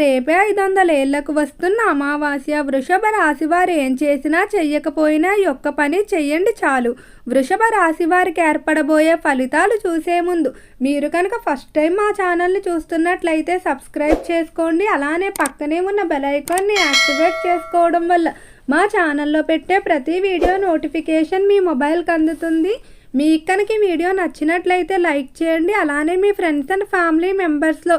రేపే ఐదు వందల ఏళ్ళకు వస్తున్న అమావాస్య వృషభ రాశి వారు ఏం చేసినా చెయ్యకపోయినా యొక్క పని చెయ్యండి చాలు. వృషభ రాశి వారికి ఏర్పడబోయే ఫలితాలు చూసే ముందు మీరు కనుక ఫస్ట్ టైం మా ఛానల్ని చూస్తున్నట్లయితే సబ్స్క్రైబ్ చేసుకోండి. అలానే పక్కనే ఉన్న బెల్ ఐకాన్ని యాక్టివేట్ చేసుకోవడం వల్ల మా ఛానల్లో పెట్టే ప్రతి వీడియో నోటిఫికేషన్ మీ మొబైల్కి అందుతుంది. మీకు కనుక ఈ వీడియో నచ్చినట్లయితే లైక్ చేయండి. అలానే మీ ఫ్రెండ్స్ అండ్ ఫ్యామిలీ మెంబర్స్లో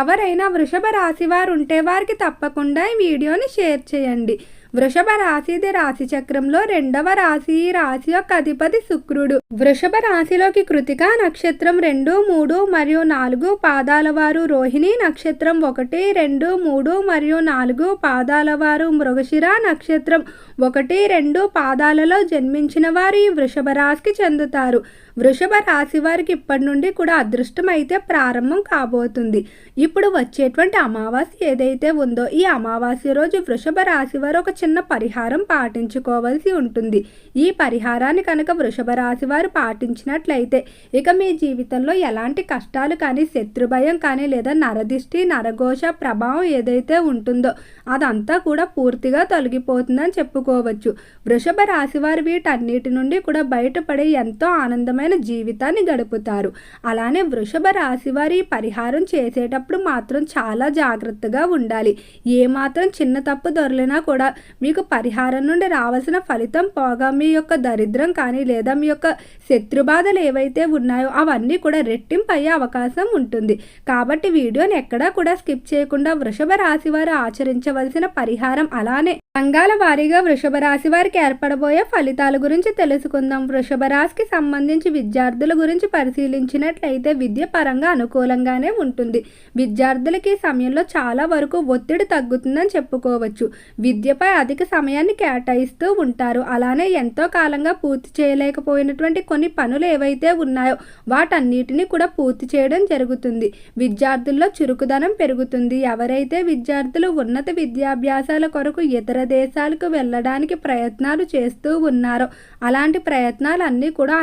ఎవరైనా వృషభ రాశి వారు ఉంటే వారికి తప్పకుండా ఈ వీడియోని షేర్ చేయండి. వృషభ రాశిది రాశి చక్రంలో రెండవ రాశి. రాశి యొక్క అధిపతి శుక్రుడు. వృషభ రాశిలోకి కృతిక నక్షత్రం రెండు మూడు మరియు నాలుగు పాదాల వారు. రోహిణి నక్షత్రం ఒకటి రెండు మూడు మరియు నాలుగు పాదాల వారు. మృగశిర నక్షత్రం ఒకటి రెండు పాదాలలో జన్మించిన వారు ఈ వృషభ రాశికి చెందుతారు. వృషభ రాశి వారికి ఇప్పటి నుండి కూడా అదృష్టం అయితే ప్రారంభం కాబోతుంది. ఇప్పుడు వచ్చేటువంటి అమావాస్య ఏదైతే ఉందో ఈ అమావాస్య రోజు వృషభ రాశి వారు ఒక చిన్న పరిహారం పాటించుకోవాల్సి ఉంటుంది. ఈ పరిహారాన్ని కనుక వృషభ రాశి వారు పాటించినట్లయితే ఇక మీ జీవితంలో ఎలాంటి కష్టాలు కానీ శత్రుభయం కానీ లేదా నరదిష్టి నరఘోష ప్రభావం ఏదైతే ఉంటుందో అదంతా కూడా పూర్తిగా తొలగిపోతుందని చెప్పుకోవచ్చు. వృషభ రాశి వారు వీటన్నిటి నుండి కూడా బయటపడి ఎంతో ఆనందమైన జీవితాన్ని గడుపుతారు. అలానే వృషభ రాశి వారి పరిహారం చేసేటప్పుడు మాత్రం చాలా జాగ్రత్తగా ఉండాలి. ఏ మాత్రం చిన్న తప్పు దొరలినా కూడా మీకు పరిహారం నుండి రావాల్సిన ఫలితం పోగా మీ యొక్క దరిద్రం కానీ లేదా మీ యొక్క శత్రుబాధలు ఏవైతే ఉన్నాయో అవన్నీ కూడా రెట్టింపు అయ్యే అవకాశం ఉంటుంది. కాబట్టి వీడియోని ఎక్కడా కూడా స్కిప్ చేయకుండా వృషభ రాశి వారు ఆచరించవలసిన పరిహారం అలానే రంగాల వారీగా వృషభ రాశి వారికి ఏర్పడబోయే ఫలితాల గురించి తెలుసుకుందాం. వృషభ రాశికి సంబంధించి విద్యార్థుల గురించి పరిశీలించినట్లయితే విద్య పరంగా అనుకూలంగానే ఉంటుంది. విద్యార్థులకి సమయంలో చాలా వరకు ఒత్తిడి తగ్గుతుందని చెప్పుకోవచ్చు. విద్యపై అధిక సమయాన్ని కేటాయిస్తూ ఉంటారు. అలానే ఎంతో కాలంగా పూర్తి చేయలేకపోయినటువంటి కొన్ని పనులు ఏవైతే ఉన్నాయో వాటన్నిటిని కూడా పూర్తి చేయడం జరుగుతుంది. విద్యార్థుల్లో చురుకుదనం పెరుగుతుంది. ఎవరైతే విద్యార్థులు ఉన్నత విద్యాభ్యాసాల కొరకు ఇతర దేశాలకు వెళ్ళడానికి ప్రయత్నాలు చేస్తూ ఉన్నారో అలాంటి ప్రయత్నాలు అన్నీ కూడా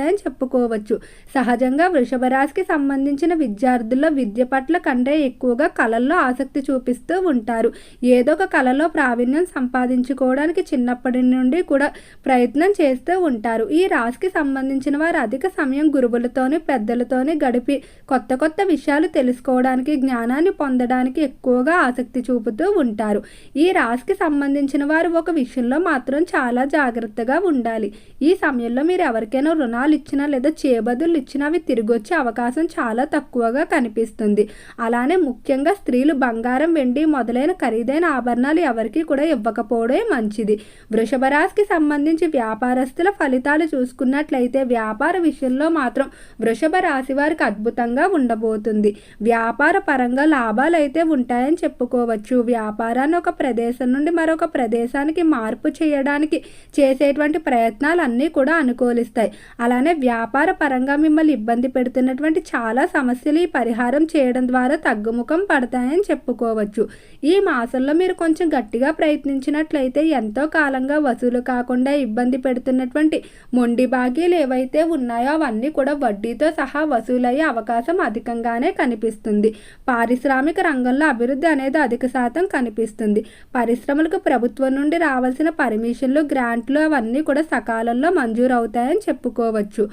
అనుకూలిస్తాయని చెప్పుకోవచ్చు. సహజంగా వృషభ రాశికి సంబంధించిన విద్యార్థుల్లో విద్య పట్ల కంటే ఎక్కువగా కళల్లో ఆసక్తి చూపిస్తూ ఉంటారు. ఏదో ఒక కళలో ప్రావీణ్యం సంపాదించుకోవడానికి చిన్నప్పటి నుండి కూడా ప్రయత్నం చేస్తూ ఉంటారు. ఈ రాశికి సంబంధించిన వారు అధిక సమయం గురువులతోని పెద్దలతోని గడిపి కొత్త కొత్త విషయాలు తెలుసుకోవడానికి జ్ఞానాన్ని పొందడానికి ఎక్కువగా ఆసక్తి చూపుతూ ఉంటారు. ఈ రాశికి సంబంధించిన వారు ఒక విషయంలో మాత్రం చాలా జాగ్రత్తగా ఉండాలి. ఈ సమయంలో మీరు ఎవరికైనా రుణాలు ఇచ్చినా లేదా చేబదులు ఇచ్చినా అవి తిరిగి వచ్చే అవకాశం చాలా తక్కువగా కనిపిస్తుంది. అలానే ముఖ్యంగా స్త్రీలు బంగారం వెండి మొదలైన ఖరీదైన ఆభరణాలు ఎవరికీ కూడా ఇవ్వకపోవడమే మంచిది. వృషభ రాశికి సంబంధించి వ్యాపారస్తుల ఫలితాలు చూసుకున్నట్లయితే వ్యాపార విషయంలో మాత్రం వృషభ రాశి వారికి అద్భుతంగా ఉండబోతుంది. వ్యాపార పరంగా లాభాలు అయితే ఉంటాయని చెప్పుకోవచ్చు. వ్యాపారాన్ని ఒక ప్రదేశం నుండి మరొక ప్రదేశానికి మార్పు చేయడానికి చేసేటువంటి ప్రయత్నాలు అన్నీ కూడా అనుకూలిస్తాయి. అలా అలానే వ్యాపార పరంగా మిమ్మల్ని ఇబ్బంది పెడుతున్నటువంటి చాలా సమస్యలు ఈ పరిహారం చేయడం ద్వారా తగ్గుముఖం పడతాయని చెప్పుకోవచ్చు. ఈ మాసంలో మీరు కొంచెం గట్టిగా ప్రయత్నించినట్లయితే ఎంతో కాలంగా వసూలు కాకుండా ఇబ్బంది పెడుతున్నటువంటి మొండి బాకీలు ఏవైతే ఉన్నాయో అవన్నీ కూడా వడ్డీతో సహా వసూలయ్యే అవకాశం అధికంగానే కనిపిస్తుంది. పారిశ్రామిక రంగంలో అభివృద్ధి అనేది అధిక శాతం కనిపిస్తుంది. పరిశ్రమలకు ప్రభుత్వం నుండి రావాల్సిన పర్మిషన్లు గ్రాంట్లు అవన్నీ కూడా సకాలంలో మంజూరు అవుతాయని చెప్పుకోవచ్చు. వృషభ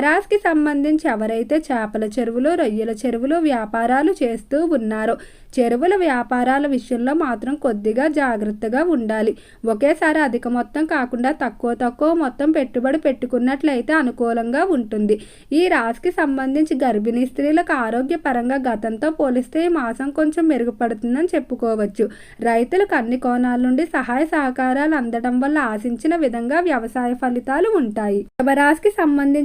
రాశికి సంబంధించి ఎవరైతే చేపల చెరువులు రొయ్యల చెరువులు వ్యాపారాలు చేస్తూ ఉన్నారో చెరువుల వ్యాపారాల విషయంలో మాత్రం కొద్దిగా జాగ్రత్తగా ఉండాలి. ఒకేసారి అధిక మొత్తం కాకుండా తక్కువ తక్కువ మొత్తం పెట్టుబడి పెట్టుకున్నట్లయితే అనుకూలంగా ఉంటుంది. ఈ రాశికి సంబంధించి గర్భిణీ స్త్రీలకు ఆరోగ్యపరంగా గతంతో పోలిస్తే ఈ మాసం కొంచెం మెరుగుపడుతుందని చెప్పుకోవచ్చు. రైతులకు అన్ని కోణాల నుండి సహాయ సహకారాలు అందడం వల్ల ఆశించిన విధంగా వ్యవసాయ ఫలితాలు ఉంటాయి. రాశికి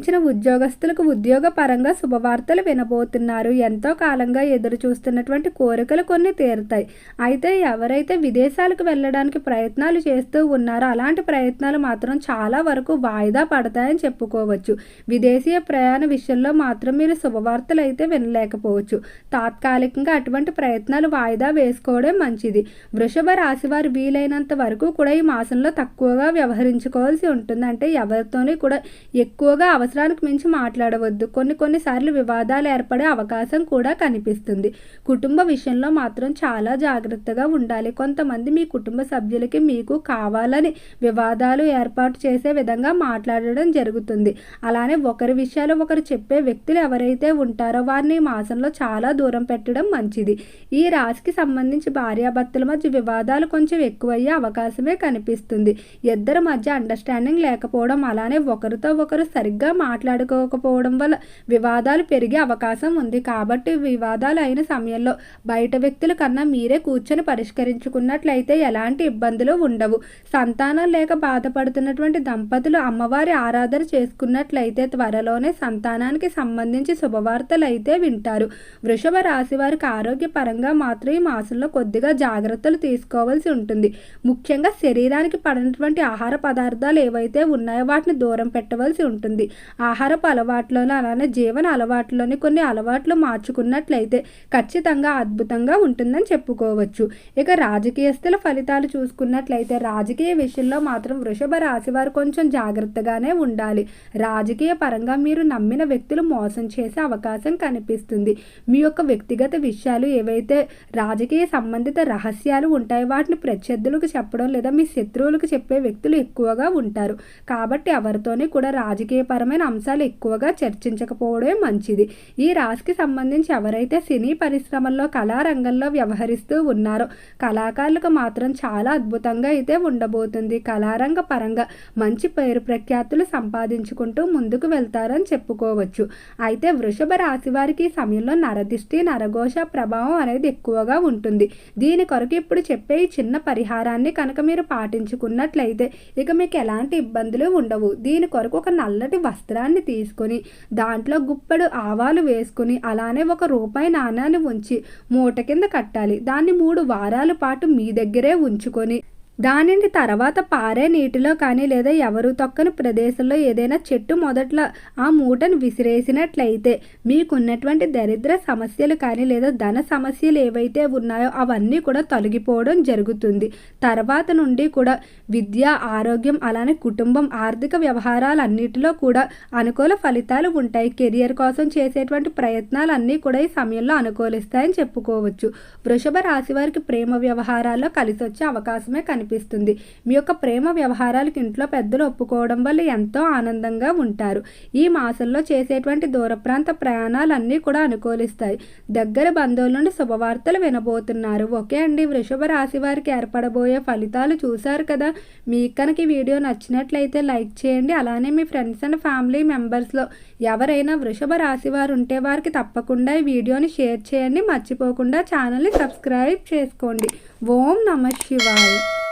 సంబంధించిన ఉద్యోగస్తులకు ఉద్యోగ పరంగా శుభవార్తలు వినబోతున్నారు. ఎంతో కాలంగా ఎదురు చూస్తున్నటువంటి కోరికలు కొన్ని తీరుతాయి. అయితే ఎవరైతే విదేశాలకు వెళ్ళడానికి ప్రయత్నాలు చేస్తూ ఉన్నారో అలాంటి ప్రయత్నాలు మాత్రం చాలా వరకు వాయిదా పడతాయని చెప్పుకోవచ్చు. విదేశీయ ప్రయాణ విషయంలో మాత్రం మీరు శుభవార్తలు అయితే వినలేకపోవచ్చు. తాత్కాలికంగా అటువంటి ప్రయత్నాలు వాయిదా వేసుకోవడం మంచిది. వృషభ రాశి వారు వీలైనంత వరకు కూడా ఈ మాసంలో తక్కువగా వ్యవహరించుకోవాల్సి ఉంటుంది. అంటే ఎవరితోనే కూడా ఎక్కువగా అవసరం అవసరానికి మించి మాట్లాడవద్దు. కొన్ని కొన్నిసార్లు వివాదాలు ఏర్పడే అవకాశం కూడా కనిపిస్తుంది. కుటుంబ విషయంలో మాత్రం చాలా జాగ్రత్తగా ఉండాలి. కొంతమంది మీ కుటుంబ సభ్యులకి మీకు కావాలని వివాదాలు ఏర్పాటు చేసే విధంగా మాట్లాడడం జరుగుతుంది. అలానే ఒకరి విషయాలు ఒకరు చెప్పే వ్యక్తులు ఎవరైతే ఉంటారో వారిని మాసంలో చాలా దూరం పెట్టడం మంచిది. ఈ రాశికి సంబంధించి భార్యాభర్తల మధ్య వివాదాలు కొంచెం ఎక్కువయ్యే అవకాశమే కనిపిస్తుంది. ఇద్దరి మధ్య అండర్స్టాండింగ్ లేకపోవడం అలానే ఒకరితో ఒకరు సరిగ్గా మాట్లాడుకోకపోవడం వల్ల వివాదాలు పెరిగే అవకాశం ఉంది. కాబట్టి వివాదాలు అయిన సమయంలో బయట వ్యక్తుల కన్నా మీరే కూర్చొని పరిష్కరించుకున్నట్లయితే ఎలాంటి ఇబ్బందులు ఉండవు. సంతానం లేక బాధపడుతున్నటువంటి దంపతులు అమ్మవారి ఆరాధన చేసుకున్నట్లయితే త్వరలోనే సంతానానికి సంబంధించి శుభవార్తలు అయితే వింటారు. వృషభ రాశి వారికి ఆరోగ్యపరంగా మాత్రం ఈ మాసంలో కొద్దిగా జాగ్రత్తలు తీసుకోవాల్సి ఉంటుంది. ముఖ్యంగా శరీరానికి పడినటువంటి ఆహార పదార్థాలు ఏవైతే ఉన్నాయో వాటిని దూరం పెట్టవలసి ఉంటుంది. ఆహారపు అలవాట్లోనే అలానే జీవన అలవాట్లోని కొన్ని అలవాట్లు మార్చుకున్నట్లయితే ఖచ్చితంగా అద్భుతంగా ఉంటుందని చెప్పుకోవచ్చు. ఇక రాజకీయస్తుల ఫలితాలు చూసుకున్నట్లయితే రాజకీయ విషయంలో మాత్రం వృషభ రాశి వారు కొంచెం జాగ్రత్తగానే ఉండాలి. రాజకీయ పరంగా మీరు నమ్మిన వ్యక్తులు మోసం చేసే అవకాశం కనిపిస్తుంది. మీ యొక్క వ్యక్తిగత విషయాలు ఏవైతే రాజకీయ సంబంధిత రహస్యాలు ఉంటాయో వాటిని ప్రత్యర్థులకు చెప్పడం లేదా మీ శత్రువులకు చెప్పే వ్యక్తులు ఎక్కువగా ఉంటారు. కాబట్టి ఎవరితోనే కూడా రాజకీయపరమైన అంశాలు ఎక్కువగా చర్చించకపోవడమే మంచిది. ఈ రాశికి సంబంధించి ఎవరైతే సినీ పరిశ్రమల్లో కళారంగంలో వ్యవహరిస్తూ ఉన్నారో కళాకారులకు మాత్రం చాలా అద్భుతంగా అయితే ఉండబోతుంది. కళారంగ పరంగా మంచి పేరు ప్రఖ్యాతులు సంపాదించుకుంటూ ముందుకు వెళ్తారని చెప్పుకోవచ్చు. అయితే వృషభ రాశి వారికి ఈ సమయంలో నరదిష్టి నరఘోష ప్రభావం అనేది ఎక్కువగా ఉంటుంది. దీని కొరకు ఇప్పుడు చెప్పే ఈ చిన్న పరిహారాన్ని కనుక మీరు పాటించుకున్నట్లయితే ఇక మీకు ఎలాంటి ఇబ్బందులు ఉండవు. దీని కొరకు ఒక నల్లటి వస్త్రాన్ని తీసుకొని దాంట్లో గుప్పెడు ఆవాలు వేసుకుని అలానే ఒక రూపాయి నాణాన్ని ఉంచి మూట కింద కట్టాలి. దాన్ని మూడు వారాల పాటు మీ దగ్గరే ఉంచుకొని దానిని తర్వాత పారే నీటిలో కానీ లేదా ఎవరు తొక్కని ప్రదేశంలో ఏదైనా చెట్టు మొదట్లో ఆ మూటను విసిరేసినట్లయితే మీకున్నటువంటి దరిద్ర సమస్యలు కానీ లేదా ధన సమస్యలు ఏవైతే ఉన్నాయో అవన్నీ కూడా తొలగిపోవడం జరుగుతుంది. తర్వాత నుండి కూడా విద్య ఆరోగ్యం అలానే కుటుంబం ఆర్థిక వ్యవహారాలన్నిటిలో కూడా అనుకూల ఫలితాలు ఉంటాయి. కెరియర్ కోసం చేసేటువంటి ప్రయత్నాలన్నీ కూడా ఈ సమయంలో అనుకూలిస్తాయని చెప్పుకోవచ్చు. వృషభ రాశి వారికి ప్రేమ వ్యవహారాల్లో కలిసొచ్చే అవకాశమే కనిపిస్తుంది. మీ యొక్క ప్రేమ వ్యవహారాలకు ఇంట్లో పెద్దలు ఒప్పుకోవడం వల్ల ఎంతో ఆనందంగా ఉంటారు. ఈ మాసంలో చేసేటువంటి దూరప్రాంత ప్రయాణాలన్నీ కూడా అనుకూలిస్తాయి. దగ్గర బంధువుల నుండి శుభవార్తలు వినబోతున్నారు. ఓకే అండి వృషభ రాశి వారికి ఏర్పడబోయే ఫలితాలు చూశారు కదా? మీకు కనుక వీడియో నచ్చినట్లయితే లైక్ చేయండి. అలానే మీ ఫ్రెండ్స్ అండ్ ఫ్యామిలీ మెంబర్స్లో ఎవరైనా వృషభ రాశి వారు ఉంటే వారికి తప్పకుండా ఈ వీడియోని షేర్ చేయండి. మర్చిపోకుండా ఛానల్ని సబ్స్క్రైబ్ చేసుకోండి. ఓం నమ శివాయ.